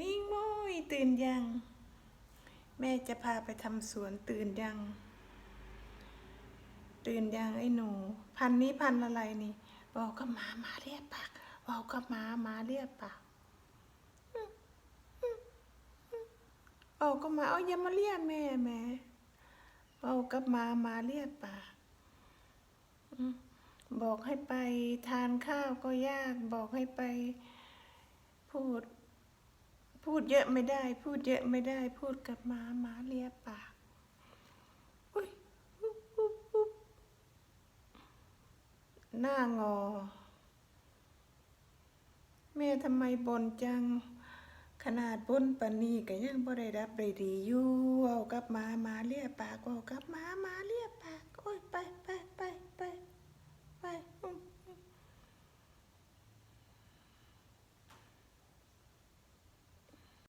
นิ่งโมยตื่นยัง แม่จะพาไปทำสวนตื่นยัง ตื่นยังไอ้หนู พันนี้พันอะไรนี่บอกกับหมาหมาเรียกปากบอกกับหมาหมาเรียกปากบอกกับหมาเอาอย่ามาเรียกแม่แม่บอกกับหมาหมาเรียกปากบอกให้ไปทานข้าวก็ยาก บอกให้ไปพูด พูดเยอะไม่ได้ พูดเยอะไม่ได้ พูดกับหมาหมาเลียปากอุ้ยอุ๊บอุ๊บอุ๊บหน้างอ แม่ทำไมบ่นจัง ขนาดบ่นปนีก็ยังบ่ได้รับได้ดีอยู่เอากับหมาหมาเลียปากเอากับหมาหมาเลี้ย